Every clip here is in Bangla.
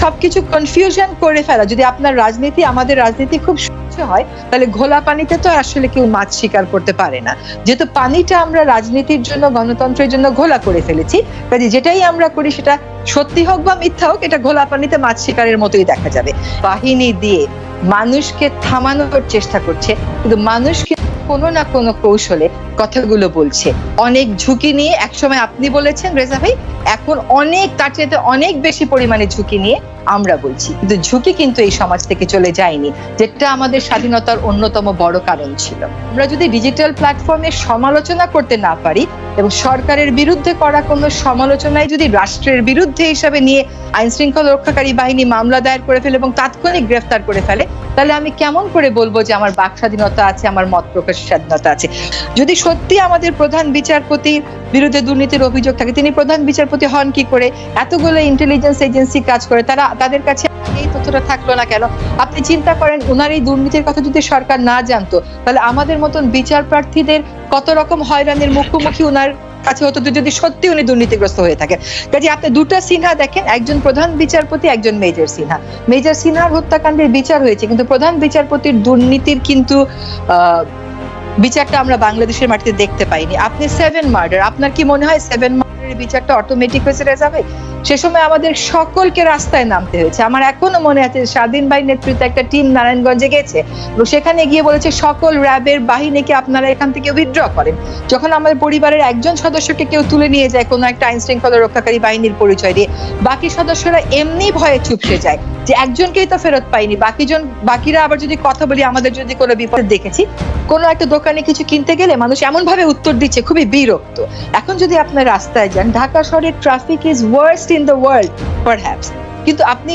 সবকিছু কনফিউশন করে ফেলা। যদি আপনার রাজনীতি, আমাদের রাজনীতি খুব স্বচ্ছ হয়, তাহলে ঘোলা পানিতে তো আসলে কেউ মাছ শিকার করতে পারে না। যেহেতু পানিটা আমরা রাজনীতির জন্য, গণতন্ত্রের জন্য ঘোলা করে ফেলেছি, কাজে যেটাই আমরা করি সেটা সত্যি হোক বা মিথ্যা হোক, এটা ঘোলা পানিতে মাছ শিকারের মতোই দেখা যাবে। বাহিনী দিয়ে মানুষকে থামানোর চেষ্টা করছে, কিন্তু মানুষকে কোনো না কোনো কৌশলে কথাগুলো বলছে। অনেক ঝুঁকি নিয়ে একসময় আপনি বলেছেন, রেজা ভাই, এখন অনেক, তার চাইতে অনেক বেশি পরিমাণে ঝুঁকি নিয়ে আমরা বলছি। কিন্তু ঝুঁকি কিন্তু এই সমাজ থেকে চলে যায়নি, যেটা আমাদের স্বাধীনতার অন্যতম বড় কারণ ছিল। আমরা যদি ডিজিটাল প্ল্যাটফর্মে সমালোচনা করতে না পারি এবং সরকারের বিরুদ্ধে করা কোনো সমালোচনায় যদি রাষ্ট্রের বিরুদ্ধে হিসাবে নিয়ে আইন শৃঙ্খলা রক্ষাকারী বাহিনী মামলা দায়ের করে ফেলে এবং তাৎক্ষণিক গ্রেফতার করে ফেলে তাহলে আমি কেমন করে বলব যে আমার বাক স্বাধীনতা আছে, আমার মত প্রকাশের স্বাধীনতা আছে? যদি সত্যি আমাদের প্রধান বিচারপতির বিরুদ্ধে দুর্নীতির অভিযোগ থাকে, তিনি প্রধান বিচারপতি হন কি করে? এতগুলো ইন্টেলিজেন্স এজেন্সি কাজ করে, তারা তাদের কাছে এই তথ্যটা থাকল না কেন? আপনি চিন্তা করেন ওনার এই দুর্নীতির কথা যদি সরকার না জানতো, তাহলে আমাদের মতন বিচার প্রার্থীদের কত রকম হয়রানির মুখোমুখি ওনার কাছে হতো যদি সত্যি উনি দুর্নীতিগ্রস্ত হয়ে থাকেন কাজে আপনি দুটা সিনহা দেখেন, একজন প্রধান বিচারপতি, একজন মেজর সিনহা। মেজর সিনহার হত্যাকাণ্ডের বিচার হয়েছে, কিন্তু প্রধান বিচারপতির দুর্নীতির কিন্তু বিচারটা আমরা বাংলাদেশের মাটিতে দেখতে পাইনি। আপনি সেভেন মার্ডার আপনার কি মনে হয় সেভেন মার্ডারের বিচারটা অটোমেটিক হয়েছে ভাই সে সময় আমাদের সকলকে রাস্তায় নামতে হয়েছে। আমার এখনও মনে আছে স্বাধীন ভাই নেতৃত্বে একটা টিম নারায়ণগঞ্জে গেছে। এবং সেখানে গিয়ে বলেছে, সকল র্যাবের বাহিনীকে আপনারা এখান থেকে উইথড্র করেন। যখন আমাদের পরিবারের একজন সদস্যকে কেউ তুলে নিয়ে যায় কোনো একটা আইন শৃঙ্খলা রক্ষাকারী বাহিনীর পরিচয় দিয়ে, বাকি সদস্যরা এমনি ভয়ে চুপসে যায় যে একজনকেই তো ফেরত পাইনি। বাকিজন, বাকিরা আবার যদি কথা বলি, আমাদের যদি কোনো বিপদ দেখেছি, কোনো একটা দোকানে কিছু কিনতে গেলে মানুষ এমন ভাবে উত্তর দিচ্ছে, খুবই বিরক্ত। এখন যদি আপনার রাস্তায় যান, ঢাকা শহরের traffic is worst in the world perhaps কিন্তু আপনি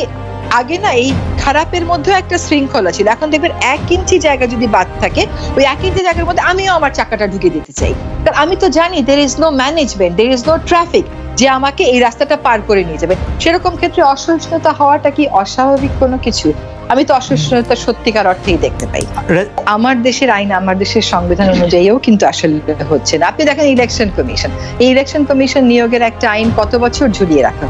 আগে না এই খারাপের মধ্যেও একটা শৃঙ্খলা ছিল। এখন দেখবেন এক ইঞ্চি জায়গা যদি বাদ থাকে, ওই এক ইঞ্চি জায়গার মধ্যে আমিও আমার চাকাটা ঢুকে দিতে চাই। কারণ আমি তো জানি there is no management there is no traffic যে আমাকে এই রাস্তাটা পার করে নিয়ে যাবে। সেরকম ক্ষেত্রে অসহিষ্ণুতা হওয়াটা কি অস্বাভাবিক কোনো কিছু? আমি তো অসহিষ্ণুতা সত্যিকার অর্থেই দেখতে পাই। আমার দেশের আইন আমার দেশের সংবিধান অনুযায়ীও কিন্তু আসলে হচ্ছে না। আপনি দেখেন ইলেকশন কমিশন এই ইলেকশন কমিশন নিয়োগের একটা আইন কত বছর ঝুলিয়ে রাখা।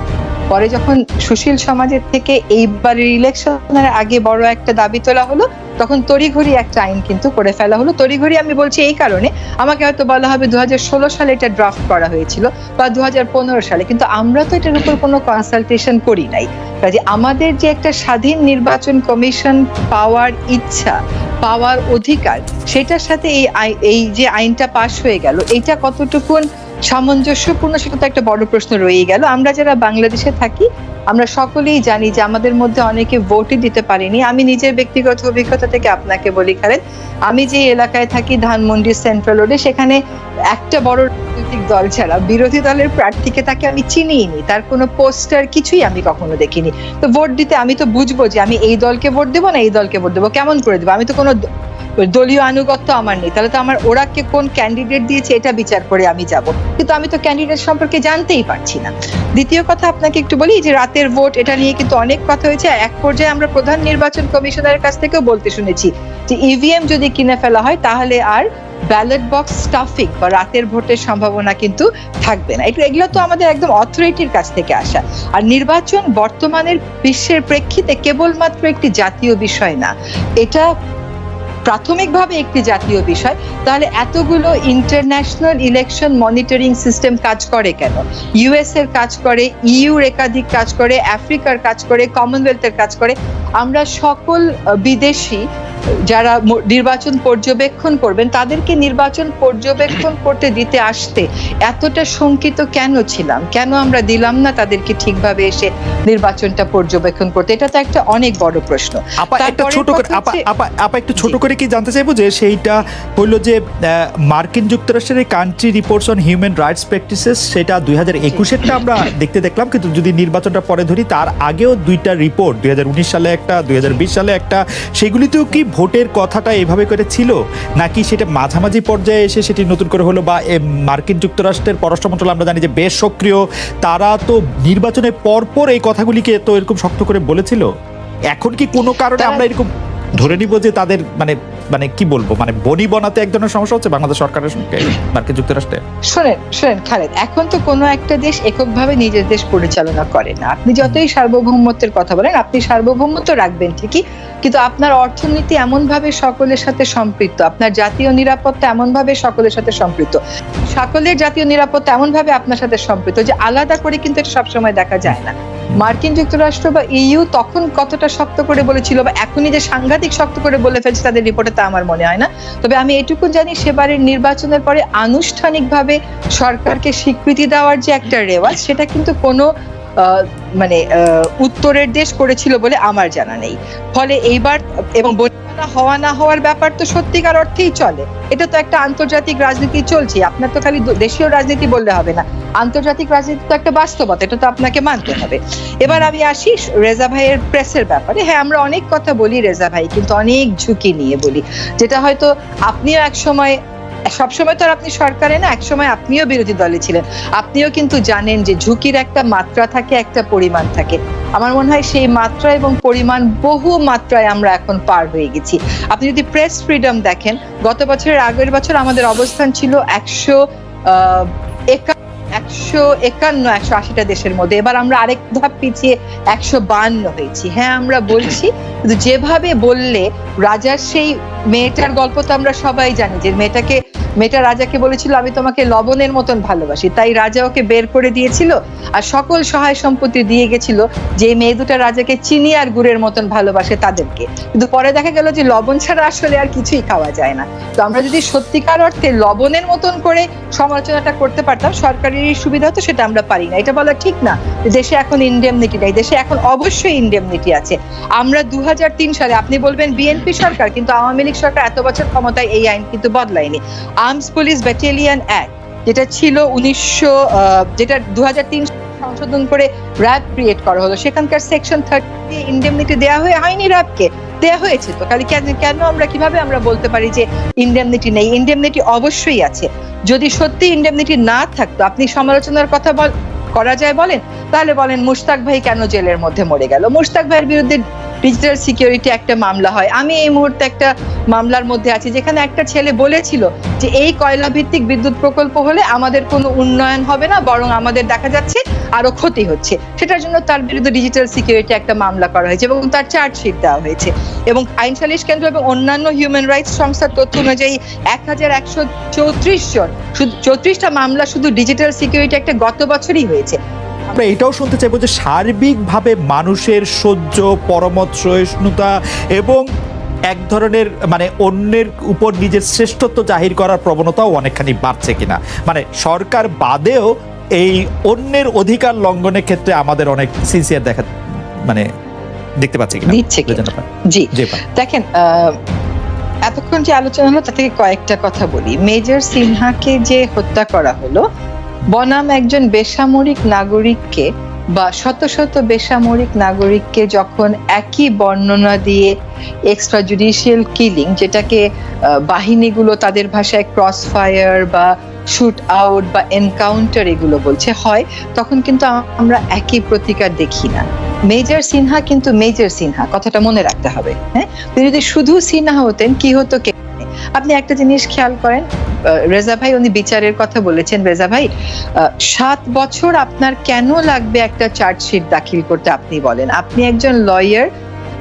পরে যখন সুশীল সমাজের থেকে এইবারের ইলেকশনের আগে বড় একটা দাবি তোলা হলো তখন তড়িঘড়ি একটা আইন কিন্তু করে ফেলা হলো। তড়িঘড়ি আমি বলছি এই কারণে আমাকে হয়তো বলা হবে দু হাজার ষোলো সালে এটা ড্রাফট করা হয়েছিল বা দু হাজার পনেরো সালে, কিন্তু আমরা তো এটার উপর কোনো কনসালটেশন করি নাই। কাজে আমাদের যে একটা স্বাধীন নির্বাচন কমিশন পাওয়ার ইচ্ছা, পাওয়ার অধিকার, সেটার সাথে এই এই যে আইনটা পাশ হয়ে গেল, এইটা কতটুকুন সামঞ্জস্যপূর্ণ সেটা তো একটা বড় প্রশ্ন রয়েই গেল। আমরা যারা বাংলাদেশে থাকি, আমরা সকলেই জানি যে আমাদের মধ্যে অনেকে ভোটই দিতে পারিনি। আমি নিজের ব্যক্তিগত অভিজ্ঞতা থেকে আপনাকে বলি, খালেদ, আমি যে এলাকায় থাকি, ধানমন্ডি সেন্ট্রাল রোডে, সেখানে একটা বড় রাজনৈতিক দল ছাড়া বিরোধী দলের প্রার্থীকে তাকে আমি চিনিই নি তার কোনো পোস্টার কিছুই আমি কখনো দেখিনি। তো ভোট দিতে আমি তো বুঝব যে আমি এই দলকে ভোট দেবো না এই দলকে ভোট দেবো। কেমন করে দেবো? আমি তো কোনো দলীয় আনুগত্য আমার নেই। তাহলে তো আমার, ওরা কে কোন ক্যান্ডিডেট দিয়েছে এটা বিচার করে আমি যাব। কিন্তু আমি তো ক্যান্ডিডেট সম্পর্কে জানতেই পারছি না। দ্বিতীয় কথা আপনাকে একটু বলি যে রাতের ভোট, এটা নিয়ে কিন্তু অনেক কথা হয়েছে। এক পর্যায়ে আমরা প্রধান নির্বাচন কমিশনারের কাছ থেকেও বলতে শুনেছি যে ইভিএম যদি কিনে ফেলা হয়, তাহলে আর ব্যালট বক্স স্টাফিং বা রাতের ভোটের সম্ভাবনা কিন্তু থাকবে না। এগুলো তো আমাদের একদম অথরিটির কাছ থেকে আসা। আর নির্বাচন বর্তমানের বিশ্বের প্রেক্ষিতে কেবলমাত্র একটি জাতীয় বিষয় না। এটা প্রাথমিকভাবে একটি জাতীয় বিষয়, তাহলে এতগুলো ইন্টারন্যাশনাল ইলেকশন মনিটরিং সিস্টেম কাজ করে কেন? ইউএস এর কাজ করে ইউর একাধিক কাজ করে আফ্রিকার কাজ করে কমনওয়েলথের কাজ করে। আমরা সকল বিদেশি যারা নির্বাচন পর্যবেক্ষণ করবেন তাদেরকে নির্বাচন পর্যবেক্ষণ করতে দিতে আসতে এতটা শঙ্কিত কেন ছিলাম? কেন আমরা দিলাম না তাদেরকে ঠিকভাবে এসে নির্বাচনটা পর্যবেক্ষণ করতে? এটা তো একটা অনেক বড় প্রশ্ন। একটা ছোট আপা একটু ছোট করে কি জানতে চাইব যে সেইটা হইল যে মার্কিন যুক্তরাষ্ট্রের country reports on human rights practices সেটা দুই হাজার একুশেরটা আমরা দেখতে দেখলাম। কিন্তু যদি নির্বাচনটা পরে ধরি তার আগেও দুইটা রিপোর্ট দুই হাজার উনিশ সালে একটা দুই হাজার বিশ সালে একটা সেগুলিতেও কি ভোটের কথাটা এভাবে করে ছিল? নাকি সেটা মাঝামাঝি পর্যায়ে এসে সেটি নতুন করে হলো বা মার্কিন যুক্তরাষ্ট্রের পররাষ্ট্র মন্ত্রণালয় আমরা জানি যে বেশ সক্রিয় তারা তো নির্বাচনের পরপর এই কথাগুলিকে তো এরকম শক্ত করে বলেছিল? এখন কি কোনো কারণে আমরা এরকম ধরে নিব যে তাদের মানে মানে কি বলব মানে বনি বনাতে এক ধরনের সমস্যা হচ্ছে বাংলাদেশ সরকারের সঙ্গে, মার্কিন যুক্তরাষ্ট্রে। শোনেন শোনেন খালেদ, এখন তো কোনো একটা দেশ এককভাবে নিজের দেশ পরিচালনা করে না। আপনি যতই সার্বভৌমত্বের কথা বলেন, আপনি সার্বভৌমত্ব রাখবেন ঠিকই, কিন্তু আপনার অর্থনীতি এমন ভাবে সকলের সাথে সম্পৃক্ত, আপনার জাতীয় নিরাপত্তা এমন ভাবে সকলের সাথে সম্পৃক্ত, সকলের জাতীয় নিরাপত্তা এমন ভাবে আপনার সাথে সম্পৃক্ত যে আলাদা করে কিন্তু এটা সবসময় দেখা যায় না। মার্কিন যুক্তরাষ্ট্র বা ইউ তখন কতটা শক্ত করে বলেছিল বা এখনই যে সাংঘাতিক শক্ত করে বলে ফেলছে তাদের রিপোর্টে তা আমার মনে হয় না। তবে আমি এটুকু জানি সেবারের নির্বাচনের পরে আনুষ্ঠানিকভাবে সরকারকে স্বীকৃতি দেওয়ার যে একটা রেওয়াজ, সেটা কিন্তু কোনো মানে উত্তরের দেশ করেছিল বলে আমার জানা নেই। ফলে এইবার এবং বন্যা হওয়া না হওয়ার ব্যাপার তো সত্যিকার অর্থেই চলে। এটা তো একটা আন্তর্জাতিক রাজনীতি চলছে। আপনার তো খালি দেশীয় রাজনীতি বললে হবে না। আন্তর্জাতিক রাজনীতি তো একটা বাস্তবতা, এটা তো আপনাকে মানতে হবে। এবার আমি আসি রেজা ভাইয়ের প্রেসের ব্যাপারে। হ্যাঁ আমরা অনেক কথা বলি রেজা ভাই, কিন্তু অনেক ঝুঁকি নিয়ে বলি। যেটা হয়তো আপনিও এক সময় সবসময় তো আর আপনি সরকারে না, একসময় আপনিও বিরোধী দলে ছিলেন। আপনিও কিন্তু জানেন যে ঝুঁকির একটা মাত্রা থাকে, একটা পরিমাণ থাকে। আমার মনে হয় সেই মাত্রা এবং পরিমাণ বহু মাত্রায় আমরা এখন পার হয়ে গেছি। আপনি যদি প্রেস ফ্রিডম দেখেন, গত বছরের আগের বছর আমাদের অবস্থান ছিল একশো একশো একান্ন, একশো আশিটা দেশের মধ্যে। এবার আমরা আরেক ধাপ পিছিয়ে একশো বান্ন হয়েছি। হ্যাঁ আমরা বলছি, কিন্তু যেভাবে বললে রাজার সেই মেয়েটার গল্প তো আমরা সবাই জানি, যে মেয়েটাকে মেয়েটা রাজাকে বলেছিল, আমি তোমাকে লবণের মতন ভালোবাসি। তাই রাজা ওকে বের করে দিয়েছিল আর সকল সহায় সম্পত্তি দিয়ে গেছিল যে মেয়ে দুটা রাজাকে চিনি আর গুড়ের মতন ভালোবাসে তাদেরকে। কিন্তু পরে দেখা গেল যে লবণ ছাড়া আসলে আর কিছুই খাওয়া যায় না। তো আমরা যদি সত্যিকার অর্থে লবণের মতন করে সমালোচনাটা করতে পারতাম, সরকারের সুবিধা তো সেটা আমরা পারি না। এটা বলা ঠিক না দেশে এখন ইন্ডেমনিটি নেই, দেশে এখন অবশ্যই ইন্ডেমনিটি আছে। আমরা দু হাজার তিন সালে, আপনি বলবেন বিএনপি সরকার, কিন্তু আওয়ামী লীগ সরকার এত বছর ক্ষমতায় এই আইন কিন্তু বদলায়নি। আর্মস পুলিশ ব্যাটালিয়ন অ্যাক্ট যেটা ছিল উনিশশো যেটা দু সংশোধন করে র্যাব ক্রিয়েট করা হলো। সেখানকার সেকশন থার্টি ইন্ডেমনিটি দেওয়া হয়ে, হয়নি র্যাবকে দেওয়া হয়েছে তো। খালি কেন কেন আমরা, কীভাবে আমরা বলতে পারি যে ইন্ডেমনিটি নেই? ইন্ডেমনিটি অবশ্যই আছে। যদি সত্যি ইন্ডেমনিটি না থাকতো, আপনি সমালোচনার কথা বল, করা যায় বলেন? তাহলে বলেন, মুশতাক ভাই কেন জেলের মধ্যে মরে গেল? মুশতাক ভাইয়ের বিরুদ্ধে ডিজিটাল সিকিউরিটি একটা মামলা হয়। আমি এই মুহূর্তে একটা মামলার মধ্যে আছি, যেখানে একটা ছেলে বলেছিল যে এই কয়লা ভিত্তিক বিদ্যুৎ প্রকল্প হলে আমাদের কোনো উন্নয়ন হবে না, বরং আমাদের দেখা যাচ্ছে আরও ক্ষতি হচ্ছে। সেটার জন্য তার বিরুদ্ধে ডিজিটাল সিকিউরিটি একটা মামলা করা হয়েছে এবং তার চার্জশিট দেওয়া হয়েছে। এবং আইন সালিশ কেন্দ্র এবং অন্যান্য হিউম্যান রাইটস সংস্থার তথ্য অনুযায়ী এক হাজার একশো চৌত্রিশ জন শুধু চৌত্রিশটা মামলা শুধু ডিজিটাল সিকিউরিটি একটা গত বছরই হয়েছে। আমরা এটাও শুনতে চাইব যে সার্বিকভাবে মানুষের সহ্য পরমত সহিষ্ণুতা এবং এক ধরনের মানে অন্যের উপর নিজের শ্রেষ্ঠত্ব জাহির করার প্রবণতাও অনেকখানি বাড়ছে কিনা। মানে সরকার বাদেও এই অন্যের অধিকার লঙ্ঘনের ক্ষেত্রে আমাদের অনেক সিনসিয়ার দেখা মানে দেখতে পাচ্ছি কিনা। দিচ্ছে। জি। দেখেন আহ, এতক্ষণ যে আলোচনা হলো তা থেকে কয়েকটা কথা বলি। মেজর সিনহাকে যে হত্যা করা হলো বনাম একজন বেসামরিক নাগরিককে বা শত শত বেসামরিক নাগরিককে যখন একই বর্ণনা দিয়ে এক্সট্রা জুডিশিয়াল কিলিং যেটাকে বাহিনীগুলো তাদের ভাষায় ক্রস ফায়ার বা শুট আউট বা এনকাউন্টার এগুলো বলছে, হয়, তখন কিন্তু আমরা একই প্রতিকার দেখি না মেজর সিনহা কিন্তু মেজর সিনহা কথাটা মনে রাখতে হবে হ্যাঁ তিনি যদি শুধু সিনহা হতেন, কি হতো কে? আপনি একটা জিনিস খেয়াল করেন রেজা ভাই উনি বিচারের কথা বলেছেন। রেজা ভাই সাত বছর আপনার কেন লাগবে একটা চার্জশিট দাখিল করতে আপনি বলেন? আপনি একজন লয়ার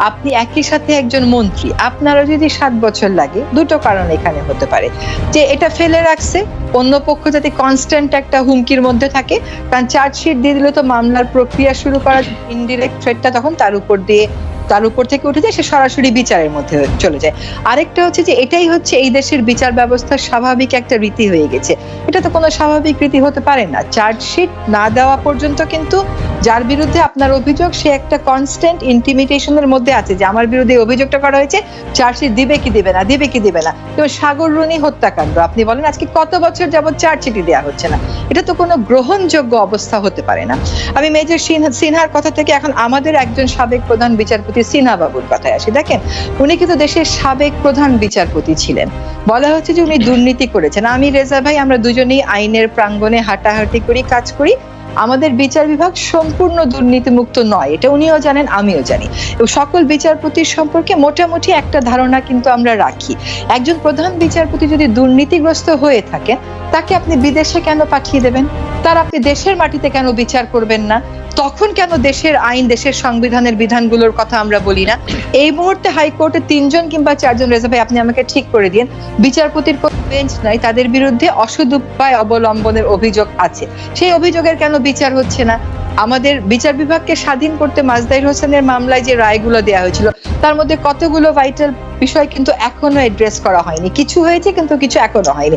আপনি একই সাথে একজন মন্ত্রী, আপনারও যদি সাত বছর লাগে, দুটো কারণ এখানে হতে পারে। যে এটা ফেলে রাখছে, অন্য পক্ষ যাতে কনস্ট্যান্ট একটা হুমকির মধ্যে থাকে, কারণ চার্জশিট দিয়ে দিলে তো মামলার প্রক্রিয়া শুরু করার ইনডিরেক্ট থ্রেটটা তখন তার উপর দিয়ে তার উপর থেকে উঠে যায়, সে সরাসরি বিচারের মধ্যে চলে যায়। আরেকটা হচ্ছে যে, এটাই হচ্ছে এই দেশের বিচার ব্যবস্থার স্বাভাবিক একটা রীতি হয়ে গেছে। এটা তো কোনো স্বাভাবিক রীতি হতে পারে না। চার্জশিট না দেওয়া পর্যন্ত কিন্তু যার বিরুদ্ধে আপনার অভিযোগ, সে একটা কনস্ট্যান্ট ইন্টিমিটেশনের মধ্যে আছে যে, আমার বিরুদ্ধে অভিযোগটা করা হয়েছে, চার্জশিট দিবে কি দিবে না, দিবে কি দিবে না? যেমন সাগর রুনি হত্যাকাণ্ড, আপনি বলেন আজকে কত বছর যাবত চার্জশিটই দেওয়া হচ্ছে না। এটা তো কোনো গ্রহণযোগ্য অবস্থা হতে পারে না। আমি মেজর সিনহা সিনহার কথা থেকে এখন আমাদের একজন সাবেক প্রধান বিচারপতি সিনহা বাবুর কথায় আসি। দেখেন, উনি কিন্তু দেশের সাবেক প্রধান বিচারপতি ছিলেন। বলা হচ্ছে যে উনি দুর্নীতি করেছেন। আমি, রেজা ভাই, আমরা দুজনেই আইনের প্রাঙ্গণে হাঁটাহাঁটি করি, কাজ করি। আমাদের বিচার বিভাগ সম্পূর্ণ দুর্নীতিমুক্ত নয়। এটা উনিও জানেন, আমিও জানি। সকল বিচারপতির সম্পর্কে মোটামুটি একটা ধারণা কিন্তু আমরা রাখি। একজন প্রধান বিচারপতি যদি দুর্নীতিগ্রস্ত হয়ে থাকেন, তাকে আপনি বিদেশে কেন পাঠিয়ে দেবেন? তার আপনি দেশের মাটিতে কেন বিচার করবেন না? তখন কেন দেশের আইন, দেশের সংবিধানের বিধানগুলোর কথা আমরা বলি না? এই মুহূর্তে হাইকোর্টে তিনজন কিংবা চারজন রেজা ভাই, আপনি আমাকে ঠিক করে দিন বিচারপতির বেঞ্চ নাই, তাদের বিরুদ্ধে অসৎ উপায় অবলম্বনের অভিযোগ আছে। সেই অভিযোগের কেন বিচার হচ্ছে না? আমাদের বিচার বিভাগকে স্বাধীন করতে মাজদাইর হোসেনের মামলায় যে রায়গুলো দেওয়া হয়েছিল, তার মধ্যে কতগুলো ভাইটাল বিষয় কিন্তু এখনও অ্যাড্রেস করা হয়নি। কিছু হয়েছে কিন্তু কিছু এখনও হয়নি।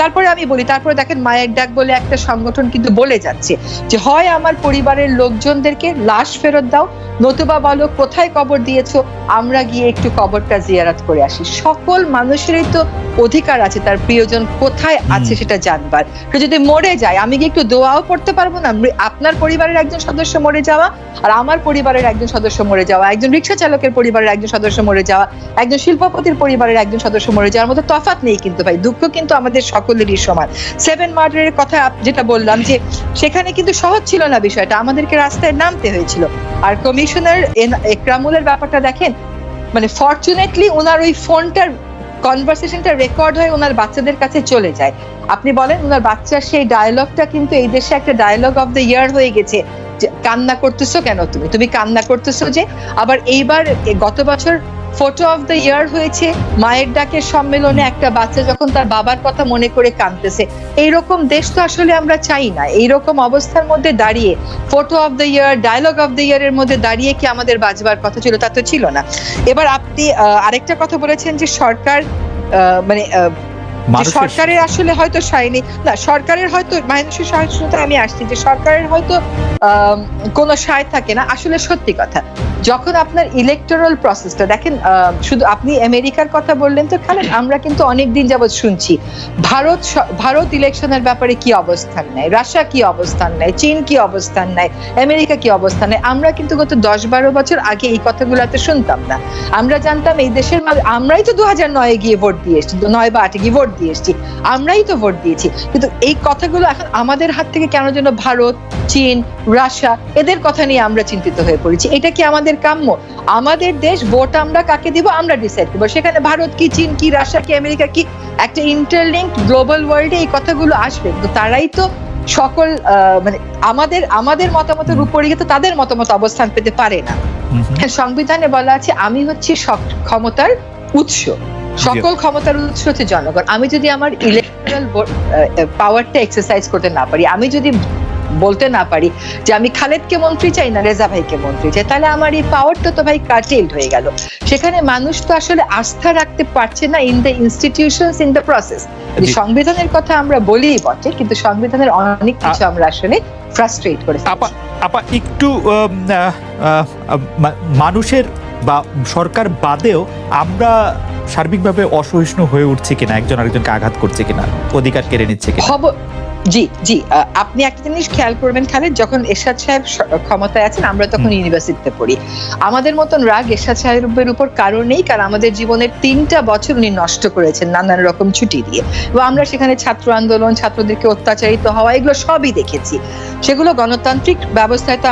তারপরে আমি বলি, তারপরে দেখেন মায়ের ডাক বলে একটা সংগঠন কিন্তু বলে যাচ্ছে যে, হয় আমার পরিবারের লোকজনদেরকে লাশ ফেরত দাও। নতুবা বলো, কোথায় কবর দিয়েছ? আমরা গিয়ে একটু কবরটা জিয়ারাত করে আসি। সকল মানুষেরই তো অধিকার আছে তার প্রিয়জন কোথায় আছে সেটা জানবার। সে যদি মরে যায় আমি কি একটু দোয়াও পড়তে পারব না? আপনার পরিবারের একজন সদস্য মরে যাওয়া আর আমার পরিবারের একজন সদস্য মরে যাওয়া একজন রিক্সা চালকের পরিবারের একজন সদস্য মরে যাওয়া একজন শিল্পপতির পরিবারের একজন সদস্য মরে যাওয়ার মধ্যে তফাৎ নেই কিন্তু ভাই দুঃখ কিন্তু আমাদের সকলেরই সমান। সেভেন মার্ডারের কথা যেটা বললাম যে সেখানে কিন্তু সহজ ছিল না বিষয়টা আমাদেরকে রাস্তায় নামতে হয়েছিল। আর কমিশনার একরামুলের ব্যাপারটা দেখেন মানে ফরচুনেটলি ওনার ওই ফোনটার কনভারসেশনটা রেকর্ড হয়ে ওনার বাচ্চাদের কাছে চলে যায়। আপনি বলেন, ওনার বাচ্চার সেই ডায়লগটা কিন্তু এই দেশে একটা ডায়লগ অফ দ্য ইয়ার হয়ে গেছে। কান্না করতেছো কেন তুমি? তুমি কান্না করতেছো যে, আবার এইবার গত বছর ফটো অফ দ্য ইয়ার হয়েছে, মায়ের ডাকের সম্মেলনে একটা বাচ্চা যখন তার বাবার কথা মনে করে কাঁদতেছে। এইরকম দেশ তো আসলে আমরা চাই না। এইরকম অবস্থার মধ্যে দাঁড়িয়ে photo of the year dialogue of the ইয়ারের মধ্যে দাঁড়িয়ে কি আমাদের বাজবার কথা ছিল? তা তো ছিল না। এবার আপনি আরেকটা কথা বলেছেন যে সরকার মানে সরকারের আসলে হয়তো সায়নি। না সরকারের হয়তো মানুষের সহিষ্ণুতা আমি আসছি যে সরকারের হয়তো কোনো সায় থাকে না। আসলে সত্যি কথা যখন আপনার ইলেকটোরাল প্রসেসটা দেখেন শুধু আপনি আমেরিকার কথা বললেন তো খালেন আমরা কিন্তু অনেক দিন যাবৎ শুনছি ভারত ভারত ইলেকশনের ব্যাপারে কি অবস্থান নেয়? রাশিয়া কি অবস্থান নেয়? চীন কি অবস্থান নেয়? আমেরিকা কি অবস্থান নেয়? আমরা কিন্তু গত দশ বারো বছর আগে এই কথাগুলো এত শুনতাম না। আমরা জানতাম এই দেশের আমরাই তো দু হাজার নয়ে গিয়ে ভোট দিয়ে এসেছি নয় বা আটে গিয়ে ভোট দিয়ে এসেছি। আমরাই তো ভোট দিয়েছি। কিন্তু এই কথাগুলো এখন আমাদের হাত থেকে কেন যেন ভারত চীন রাশিয়া এদের কথা নিয়ে আমরা চিন্তিত হয়ে পড়েছি। এটা কি আমাদের কাম্য? আমাদের দেশ ভোট আমরা কাকে দিব? আমরা ডিসাইড করব। সেখানে ভারত কি চীন কি রাশিয়া কি আমেরিকা কি? একটা ইন্টারলিঙ্ক গ্লোবাল ওয়ার্ল্ডে এই কথাগুলো আসবে। কিন্তু তারাই তো সকল আহ, মানে আমাদের আমাদের মতামতের উপরে তো তাদের মতামত অবস্থান পেতে পারে না। সংবিধানে বলা আছে আমি হচ্ছি ক্ষমতার উৎস। সকল ক্ষমতার উৎস হচ্ছে জনগণ। আমি যদি আমার ইলেকট্রাল পাওয়ারটা এক্সারসাইজ করতে না পারি আমি যদি বলতে না পারি যে আমি খালেদকে মন্ত্রী চাই না রেজা ভাইকে মন্ত্রী চাই তাহলে আমার এই পাওয়ারটা তো ভাই কাটেল্ড হয়ে গেল। সেখানে মানুষ তো আসলে আস্থা রাখতে পারছে না in the institutions in the process সংবিধানের কথা আমরা বলিই বটে কিন্তু সংবিধানের অনেক কিছু আমরা আসলে ফ্রাস্ট্রেট করে আপা আপা একটু মানুষের বা সরকার বাদেও আমরা সার্বিকভাবে অসহিষ্ণু হয়ে উঠছে কিনা একজন আরেকজনকে আঘাত করছে কিনা অধিকার কেড়ে নিচ্ছে কিনা? জি জি আপনি একটা জিনিস খেয়াল করবেন খালেদ যখন এরশাদ সাহেব ক্ষমতায় আছেন আমরা তখন ইউনিভার্সিটিতে পড়ি। আমাদের মতন রাগ এরশাদ সাহেবের উপর কারণ নেই কারণ আমাদের জীবনের তিনটা বছর উনি নষ্ট করেছেন নানান রকম ছুটি দিয়ে। এবং আমরা সেখানে ছাত্র আন্দোলন ছাত্রদেরকে অত্যাচারিত হওয়া এগুলো সবই দেখেছি। সেগুলো গণতান্ত্রিক ব্যবস্থায় তো